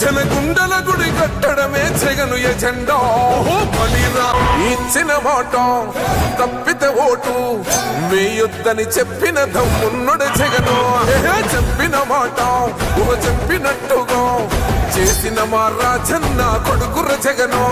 జనగుండల గుడి కట్టడమే జగను ఎజెండా. ఓ బలిరా ఇచ్చిన మాట తప్పిత ఓటు. మేయొద్దని చెప్పిన దమ్మున్నడు జగను. చెప్పిన మాట ఊహ చెప్పినట్టుగా చేసిన మా రాజన్న కొడుకుర జగను.